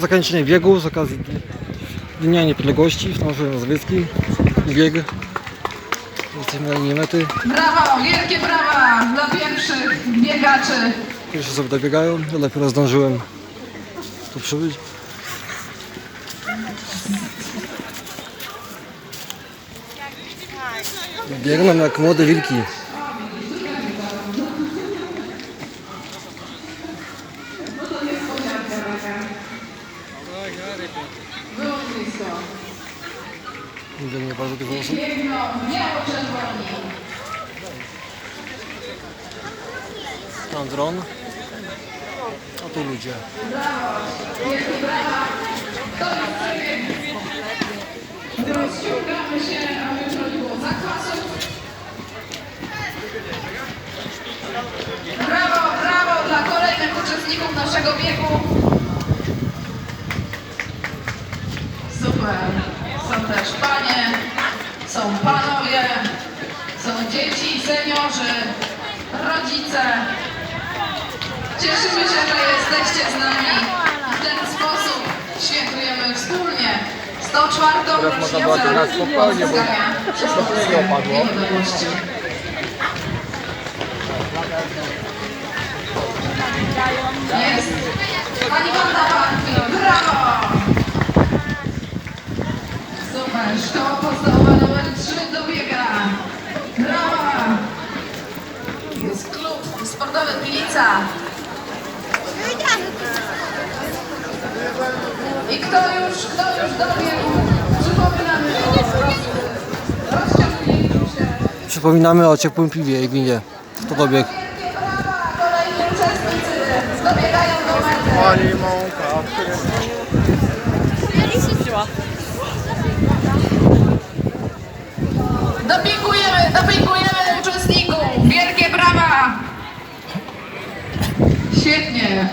zakończenie biegu z okazji Dnia Niepodległości w Tomaszowie Mazowieckim. Bieg. Jesteśmy na linii mety. Brawo, wielkie brawa dla pierwszych biegaczy. Pierwsze osoby dobiegają. Ja dopiero zdążyłem tu przybyć. Biegną jak młode wilki. Biegnie bardzo dużo osób. Tam dron. A tu ludzie. Wielkie brawa. To jest. Rozciągamy się, aby to nie było zakwasu. Brawo, brawo dla kolejnych uczestników naszego biegu. Super. Są też panie, są panowie, są dzieci, seniorzy, rodzice. Cieszymy się, że jesteście z nami. W ten sposób świętujemy wspólnie 104. Teraz można było to na spokojnie, bo opadło. Jest Pani Wanda Bartki, brawo! Super, szkoła podstawowa numer 3 dobiega. Brawa! Jest klub sportowy Pilica. I kto już, kto już dobiegł, przypominamy o roz, rozciągnięciu się. Przypominamy o ciepłym piwie i winie. To dobieg. Wielkie brawa! Kolejni uczestnicy dobiegają do mety. Pani mąka. Dopingujemy, dopingujemy uczestników. Wielkie brawa! Świetnie.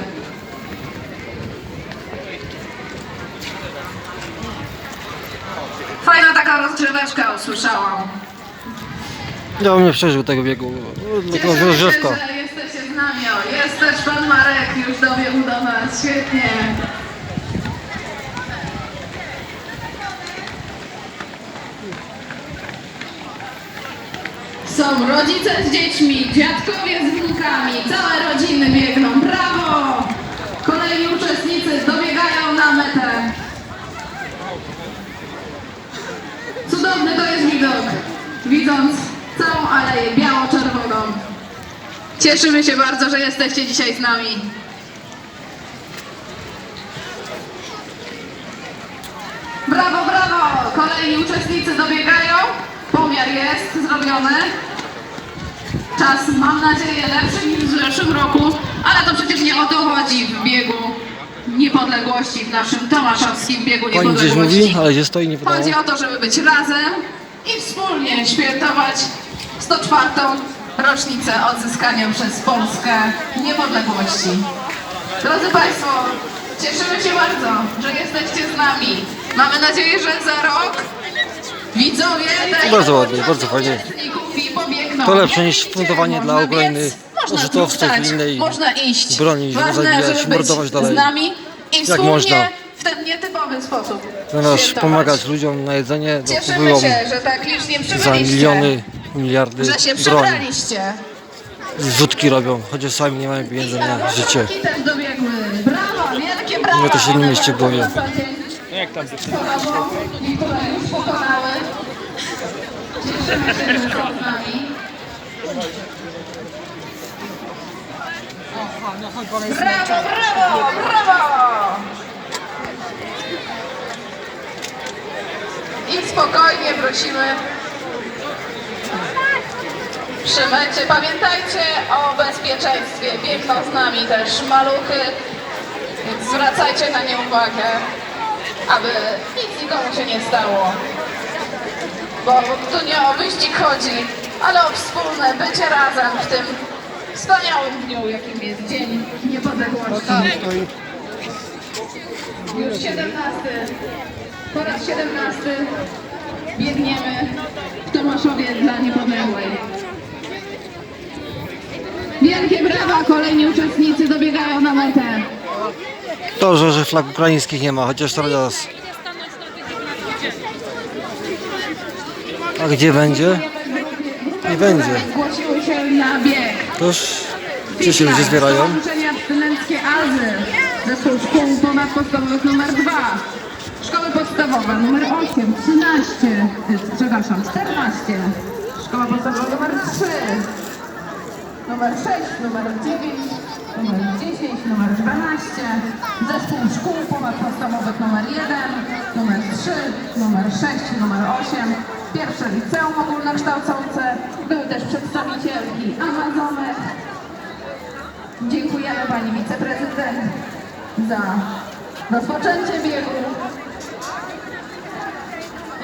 Taka rozgrzeweczka usłyszałam. Ja bym nie przeżył tego biegu. Tylko Cieszymy się, rozgrzewka. że jesteście z nami. O, jest też pan Marek, już dobiegł do nas. Świetnie. Są rodzice z dziećmi, dziadkowie z wnukami, całe rodziny biegną. Brawo! Kolejni uczestnicy dobiegają na metę. Cudowny to jest widok, widząc całą aleję biało-czerwoną. Cieszymy się bardzo, że jesteście dzisiaj z nami. Brawo, brawo! Kolejni uczestnicy dobiegają. Pomiar jest zrobiony. Czas, mam nadzieję, lepszy niż w zeszłym roku, ale to przecież nie o to chodzi w biegu niepodległości, w naszym tomaszowskim biegu Pani gdzieś niepodległości. mówi, ale gdzie stoi nie. Chodzi o to, żeby być razem i wspólnie świętować 104. rocznicę odzyskania przez Polskę niepodległości. Drodzy Państwo, cieszymy się bardzo, że jesteście z nami. Mamy nadzieję, że za rok widzowie też Bardzo ładnie, bardzo fajnie. uczestników i pobiegną. To lepsze niż fundowanie dla Ukrainy biec, można użytkowców truchtać, innej Można iść. broni, żeby Ważne, zabijać, żeby być mordować dalej. z nami i Jak wspólnie można. w ten nietypowy sposób Zamiast świętować. pomagać ludziom na jedzenie, Cieszymy się, że tak licznie za przybyliście, miliony, miliardy że się broń. przebraliście. Zrzutki robią, chociaż sami nie mają pieniędzy na życie. Też dobiegły. Brawo, wielkie brawa. Mnie to się nie One mieści w głowie. w zasadzie Jak tam dziewczyny? i już pokonały. Cieszymy się, że są z nami. Brawo, brawo, brawo! I spokojnie prosimy przy mecie. Pamiętajcie o bezpieczeństwie. Biegną z nami też maluchy, więc zwracajcie na nie uwagę, aby nic nikomu się nie stało. Bo tu nie o wyścig chodzi, ale o wspólne bycie razem w tym wspaniałym dniu, jakim jest Dzień Niepodległości. Już 17, po raz 17 biegniemy w Tomaszowie dla Niepodległej. Wielkie brawa, kolejni uczestnicy dobiegają na metę. Dobrze, że flag ukraińskich nie ma, chociaż teraz. A gdzie będzie? Nie będzie. Zgłosiły się na bieg. Toż gdzie się ludzie zbierają? Uczenia abstynenckie Azy. Zespół szkół ponadpodstawowych numer 2. Szkoły podstawowe numer 8, 13, y, przepraszam, 14. Szkoła podstawowa numer 3. Numer 6, numer 9, numer 10, numer 12. Zespół szkół ponadpodstawowych numer 1, numer 3, numer 6, numer 8. Pierwsze liceum ogólnokształcące. Były też przedstawicielki Amazonek. Dziękujemy Pani Wiceprezydent za rozpoczęcie biegu.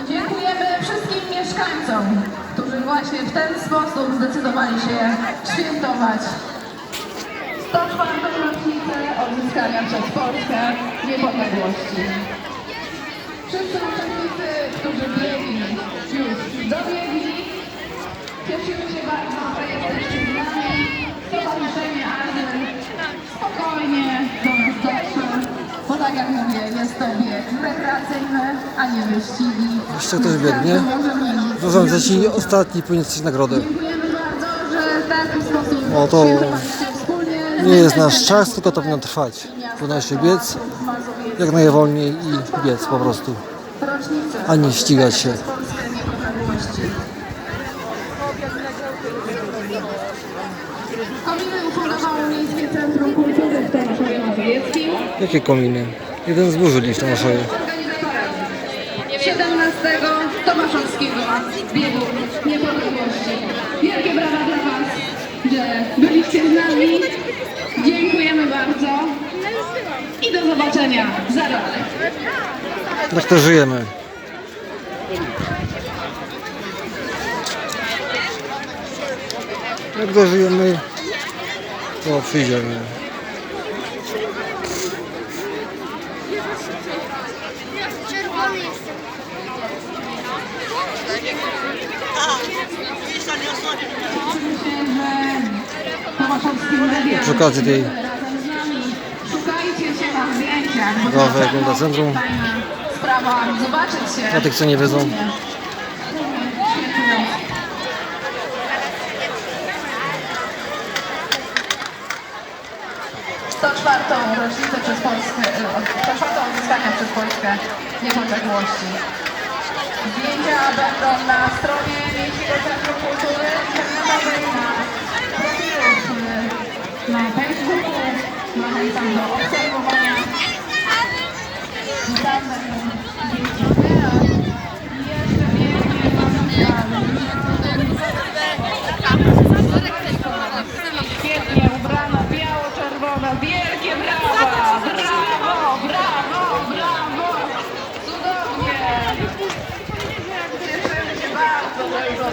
Dziękujemy wszystkim mieszkańcom, którzy właśnie w ten sposób zdecydowali się świętować 104. rocznicę odzyskania przez Polskę niepodległości. Wszyscy uczestnicy, którzy biegli, już dobiegli. Cieszymy się bardzo, że jesteście z nami. Stowarzyszenie Azyl spokojnie do nas dotrze, bo tak jak mówię, jest to bieg rekreacyjny, a nie wyścigi. Jeszcze ktoś biegnie? Zarządza ci ostatni powinien dostać nagrodę. Dziękujemy bardzo, że w taki sposób O, to świętowaliście wspólnie z Nie jest nasz czas, tylko to powinno trwać. Powinno się biec. Jak najwolniej i biec po prostu. A nie ścigać się. Kominy ufundowało Miejskie Centrum Kultury w Tomaszowie Mazowieckim. Jakie kominy? Jeden zburzyli w Tomaszowie. Organizatorem 17 Tomaszowskiego Biegu Niepodległości. Wielkie brawa dla Was, że byliście z nami. Dziękujemy bardzo zobaczenia za rok. Tak to żyjemy. Jak dożyjemy, to przyjdziemy. Przy okazji tej. Szukajcie się na zdjęciach. bo Gołe to Wygląda Centrum. Fajna sprawa, zobaczyć się. Dla tych, co nie wiedzą. Świetnie. 104. rocznicę przez Polskę, e, 104. odzyskania przez Polskę niepodległości. Zdjęcia będą na stronie Miejskiego Centrum Kultury internetowej, na profilu na Facebooku. Zachęcam do obserwowania. Pięknie ubrana, biało-czerwona, wielkie brawa! Brawo, brawo, brawo! Cudownie!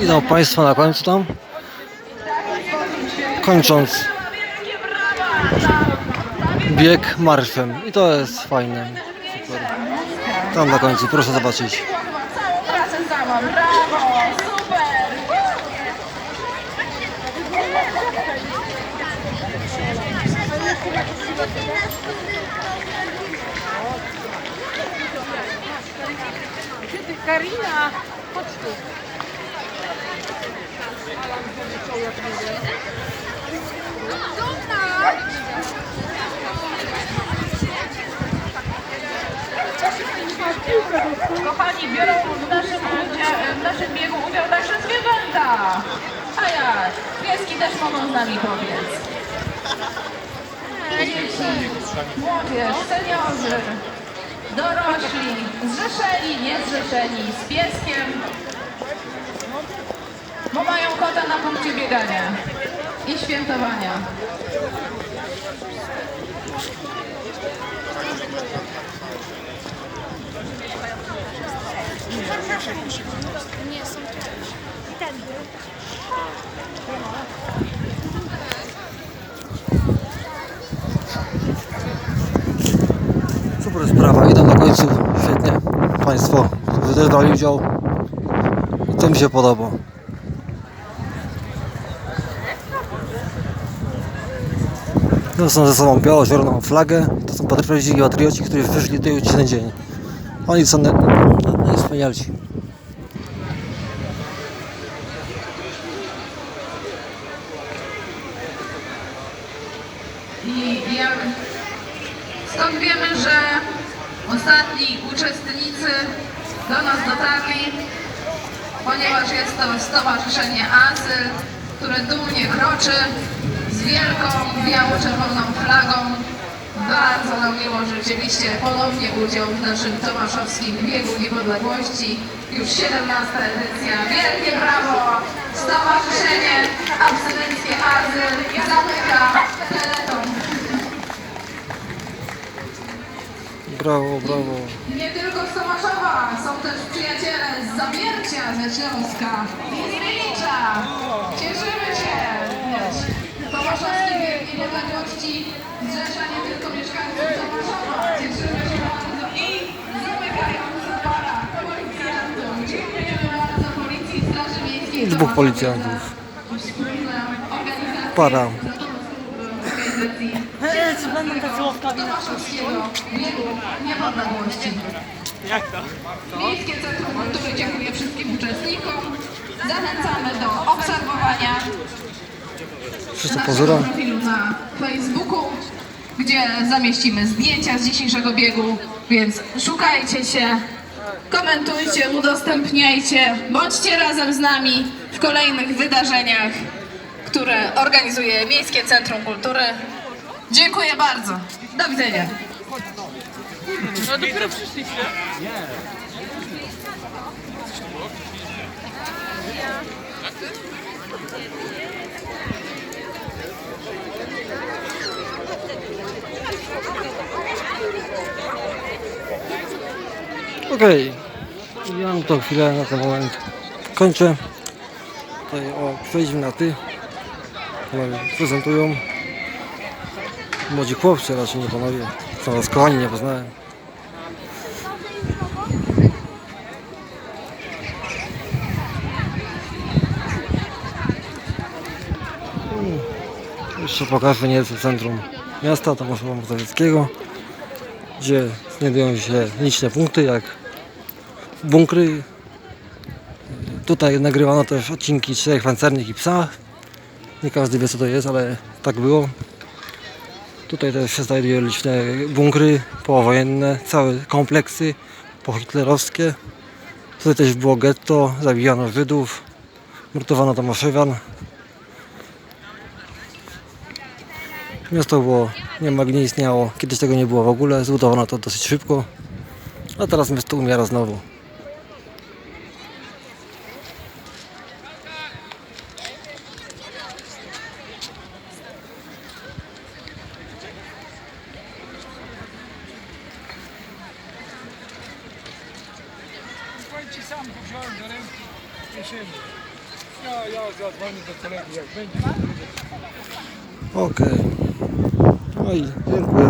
Idą Państwo na końcu tam, świetnie. kończąc Wielkie brawa! Bieg marszem. I to jest fajne. Super. Tam na końcu, proszę zobaczyć. Karina, chodź tu. Biorą w naszym, udzia- w naszym biegu udział także zwierzęta. A jak? Pieski też mogą z nami pobiec. I dzieci, młodzież, seniorzy, dorośli, zrzeszeni, niezrzeszeni, z pieskiem, bo mają kota na punkcie biegania i świętowania. Super sprawa, idą na końcu. Świetnie. Państwo, którzy też brali udział. I to mi się podoba. Niosą ze sobą biało-zieloną flagę. To są prawdziwi patrioci, którzy wyszli tutaj uczciwy dzień. Oni są najwspanialsi. I jak, skąd wiemy, że ostatni uczestnicy do nas dotarli, ponieważ jest to Stowarzyszenie Azyl, które dumnie kroczy z wielką biało-czerwoną flagą. Bardzo nam miło rzeczywiście ponownie udział w naszym tomaszowskim biegu niepodległości. Już 17 edycja. Wielkie brawo! Stowarzyszenie Abstynenckie Azyl zamyka peleton. Brawo, brawo. Nie tylko z Tomaszowa, są też przyjaciele z Zawiercia, ze Śląska, z Milicza. Cieszymy się! Tomaszowski Bieg Niepodległości zrzesza nie tylko i zamykająca para policjantów. Dziękujemy bardzo Policji Straży Miejskiej Dwóch policjantów. Para. Co będą tacy? Tomaszowskiego Biegu Niepodległości. Jak to? Miejskie Centrum Kultury dziękuję wszystkim uczestnikom. Zachęcamy do obserwowania Wszyscy naszego pozorom. profilu na Facebooku, gdzie zamieścimy zdjęcia z dzisiejszego biegu, więc szukajcie się, komentujcie, udostępniajcie, bądźcie razem z nami w kolejnych wydarzeniach, które organizuje Miejskie Centrum Kultury. Dziękuję bardzo. Do widzenia. No dopiero przyszliście. Okej. Ja mam to chwilę na ten moment kończę. Tutaj o, przejdźmy na ty. Panowie prezentują. Młodzi chłopcy, raczej nie panowie. Są rozkochani, nie poznałem. Mm, Jeszcze pokażę nieco centrum miasta Tomaszowa Mazowieckiego gdzie znajdują się liczne punkty jak bunkry. Tutaj nagrywano też odcinki Czterech Pancernych i Psa. Nie każdy wie co to jest, ale tak było. Tutaj też się znajdują liczne bunkry połowojenne, całe kompleksy pohitlerowskie. Tutaj też było getto, zabijano Żydów, mordowano Tomaszewian. Miasto było, nie ma, nie istniało, kiedyś tego nie było w ogóle, zbudowano to dosyć szybko, a teraz miasto umiera znowu. Sam, go wziąłem do ręki kieszeni. Ja, ja zadzwonię do kolegi, jak będzie. Okej. No i dziękuję.